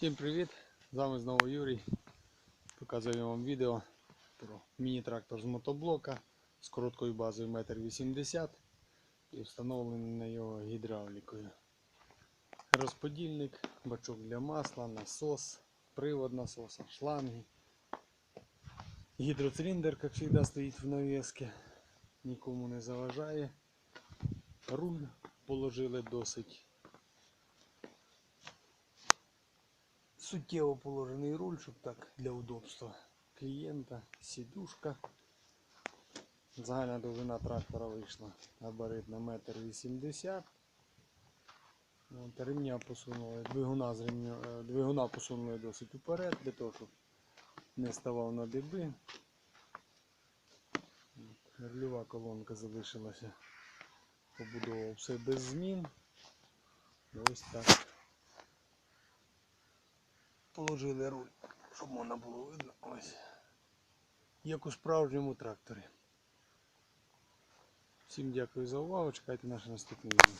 Всім привіт! З вами знову Юрій. Показую вам відео про міні-трактор з мотоблока з короткою базою 1,80 м і встановлений на його гідравлікою. Розподільник, бачок для масла, насос, привод насоса, шланги. Гідроциліндр, як завжди, стоїть в навісці, нікому не заважає. Руль положили досить суттєво положений руль, щоб так для удобства клієнта, сідушка. Загальна довжина трактора вийшла габарит на метр вісімдесят. От, Ремня посунули, двигуна, з ремня, е, двигуна посунули досить уперед, для того, щоб не ставав на диби. Рульова колонка залишилася. Побудовував все без змін. Ось так положили руль, щоб можна було видно. Ось. Як у справжньому тракторі. Всім дякую за увагу. Чекайте наше наступне відео.